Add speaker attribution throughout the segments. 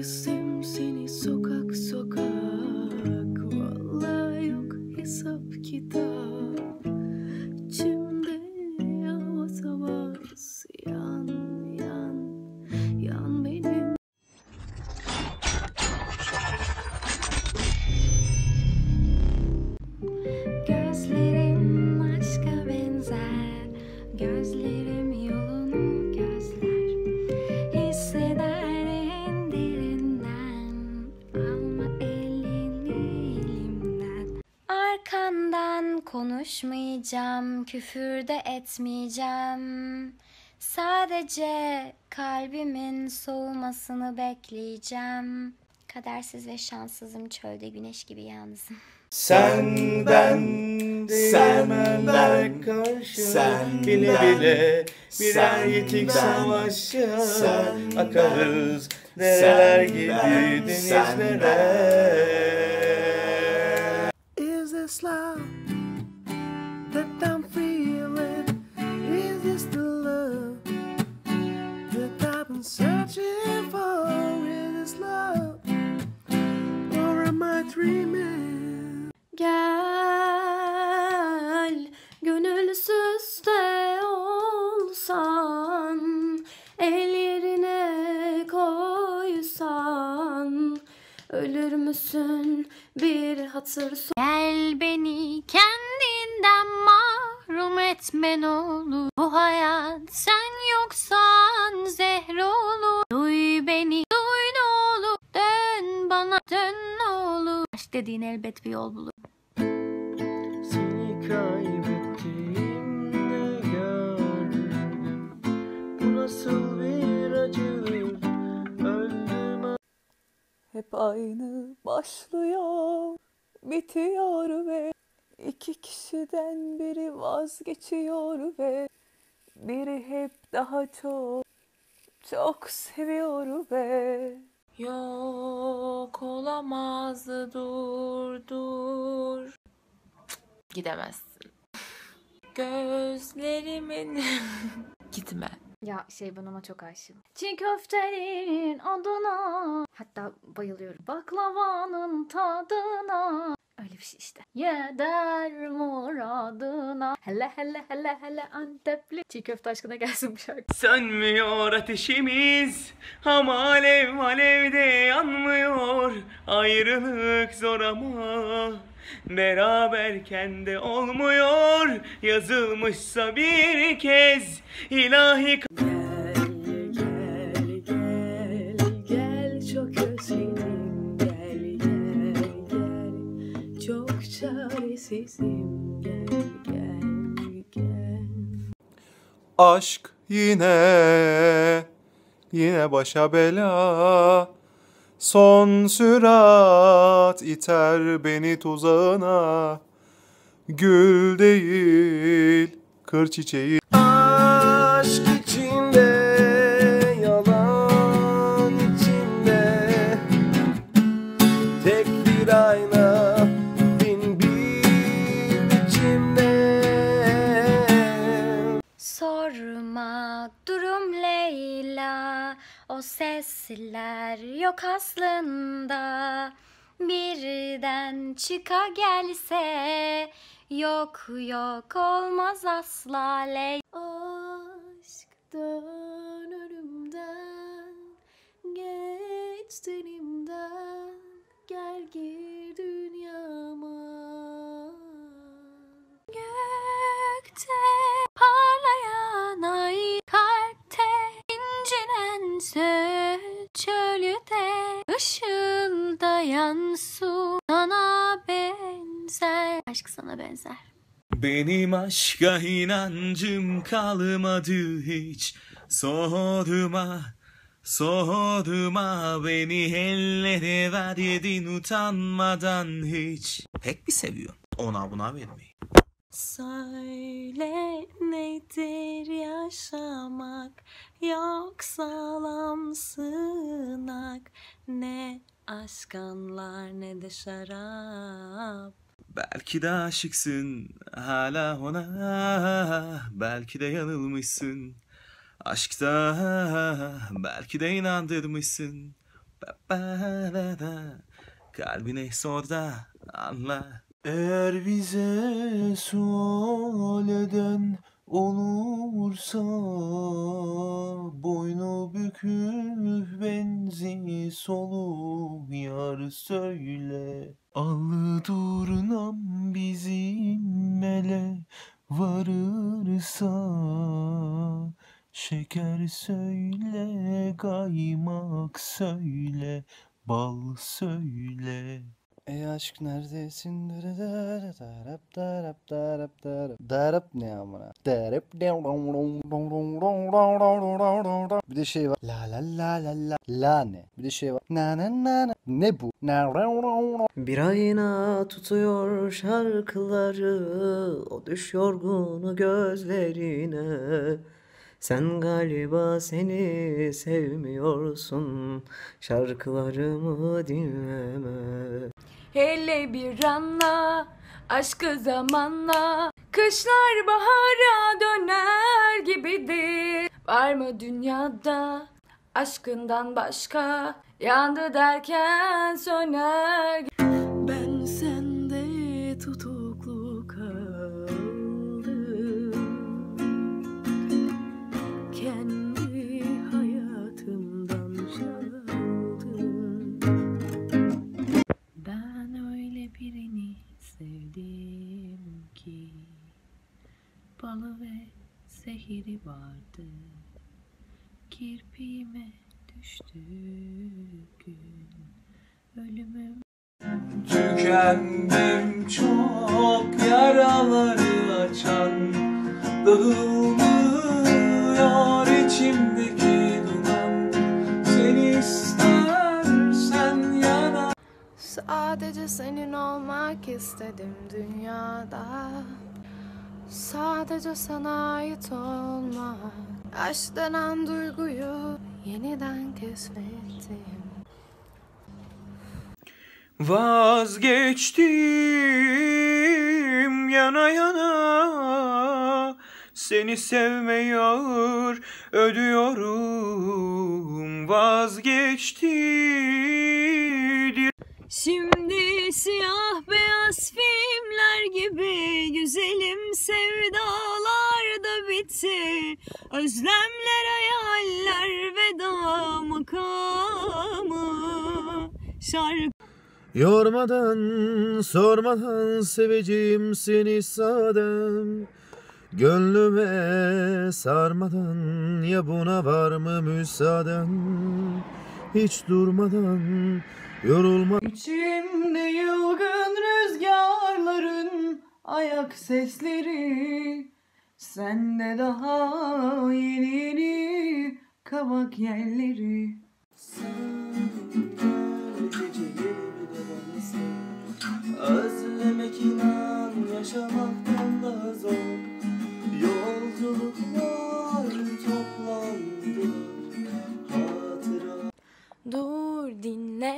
Speaker 1: Gezdim seni sokak sokak. Vallahi yok hesap kitap konuşmayacağım Küfür de etmeyeceğim. Sadece kalbimin soğumasını bekleyeceğim. Kadersiz ve şanssızım çölde güneş gibi yalnızım.
Speaker 2: Senden senden karşı
Speaker 3: senden,
Speaker 2: bile bile birer yetik savaşa
Speaker 3: senden,
Speaker 2: akarız. Nereler gibi
Speaker 3: senden,
Speaker 2: denizlere.
Speaker 1: Gel gönülsüz de olsan El yerine koysan Ölür müsün bir hatır sor- Gel beni kendinden mahrum etmen olur. Bu hayat sen yoksan dediğin elbet bir yol bulur.
Speaker 2: Seni kaybettiğimde gördüm Bu nasıl bir acıdır Öldüm.
Speaker 4: Hep aynı başlıyor, bitiyor ve iki kişiden biri vazgeçiyor ve biri hep daha çok, çok seviyor ve
Speaker 5: Yok olamaz Gidemezsin Gözlerimin Gitme
Speaker 6: Ya şey ben ona çok aşığım. Çiğ köftenin adına. Hatta bayılıyorum. Baklavanın tadına. Bir şey işte. Yeder muradına. Hele hele hele hele Antepli. Çiğ köfte aşkına gelsin bu şarkı.
Speaker 2: Sönmüyor ateşimiz ama alev alevde yanmıyor Ayrılık zor ama beraberken de olmuyor Yazılmışsa bir kez ilahi
Speaker 1: gel gel gel.
Speaker 3: Aşk yine yine başa bela. Son sürat iter beni tuzağına. Gül değil kır çiçeği.
Speaker 2: Aşk içinde, yalan içinde. Tek bir ayna,
Speaker 6: Sesler yok aslında. Birden çıka gelse Yok yok olmaz asla.
Speaker 1: Aşktan
Speaker 6: çölüde ışıldayan su sana benzer. Aşk sana benzer.
Speaker 2: Benim aşka inancım kalmadı hiç. Sorma, sorma beni ellere verdin utanmadan hiç. Pek bir seviyorsun? Ona buna vermeyi
Speaker 1: Söyle nedir yaşamak? Yok sağlam ne aşk anlar ne de şarap.
Speaker 2: Belki de aşıksın hala ona. Belki de yanılmışsın. Aşkta belki de inandırmışsın. Kalbine sor da anla.
Speaker 7: Eğer bize sual eden olursa boynu bükük benzi solu yar söyle. Allı durnam bizim ele varırsa şeker söyle kaymak söyle bal söyle. Ey aşk neredesin? Darap darap darap darap. Darap ne amına? Darap Bir de şey var. La la la la la. La ne? Bir de şey var. Na na na na. Ne bu?
Speaker 8: Bir ayna tutuyor şarkıları O düş yorgunu gözlerine Sen galiba seni sevmiyorsun Şarkılarımı dinleme
Speaker 9: Hele bir anla aşkı zamanla. Kışlar bahara döner gibidir. Var mı dünyada aşkından başka? Yandı derken söner. Ben sende tutuklu
Speaker 2: Tükendim çok yaraları açan Dağılmıyor içimdeki duman. Seni istersen yana
Speaker 1: Sadece senin olmak istedim dünyada. Sadece sana ait olmak. Aşk denen duyguyu yeniden keşfettim
Speaker 2: Vazgeçtim yana yana. Seni sevmiyor ödüyorum. Vazgeçti.
Speaker 9: Şimdi siyah beyaz filmler gibi Güzelim sevdalar da bitti. Özlemler hayaller veda makamı. Şarkı
Speaker 7: Yormadan, sormadan seveceğim seni sadem. Gönlüme sarmadan ya buna var mı müsaaden? Hiç durmadan, yorulmadan.
Speaker 9: İçimde yılgın rüzgarların ayak sesleri Sende daha yeni kavak yerleri
Speaker 8: Özlemek inan yaşamaktan daha zor. Yolculuklar toplandılar Hatıra
Speaker 1: Dur dinle.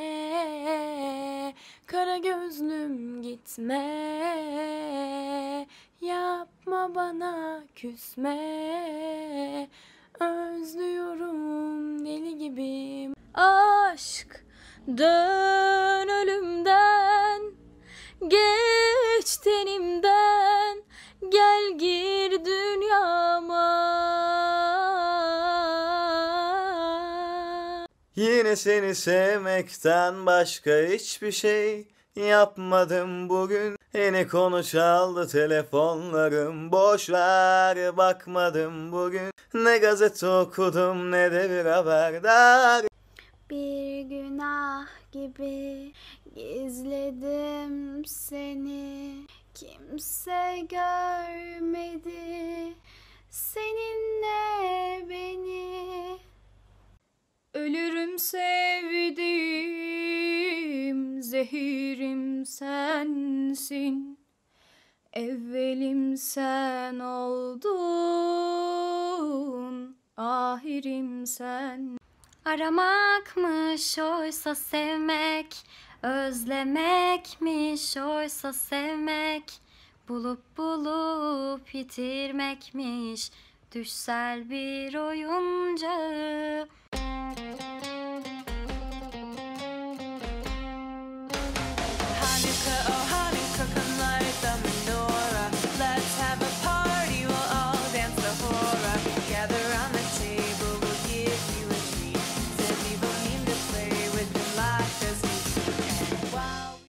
Speaker 1: Kara gözlüm gitme. Yapma bana küsme. Özlüyorum deli gibiyim. Aşk dön tenimden Gel gir dünyama
Speaker 8: Yine seni sevmekten başka hiçbir şey yapmadım bugün. Yine konu çaldı telefonlarım. Boş ver bakmadım bugün. Ne gazete okudum ne de bir haberdar.
Speaker 1: Bir günah gibi gizledim seni Kimse görmedi seninle beni.
Speaker 9: Ölürüm sevdiğim zehirim sensin. Evvelim sen oldun ahirim sen.
Speaker 1: Aramakmış oysa sevmek Özlemekmiş oysa sevmek Bulup bulup yitirmekmiş. Düşsel bir oyuncağı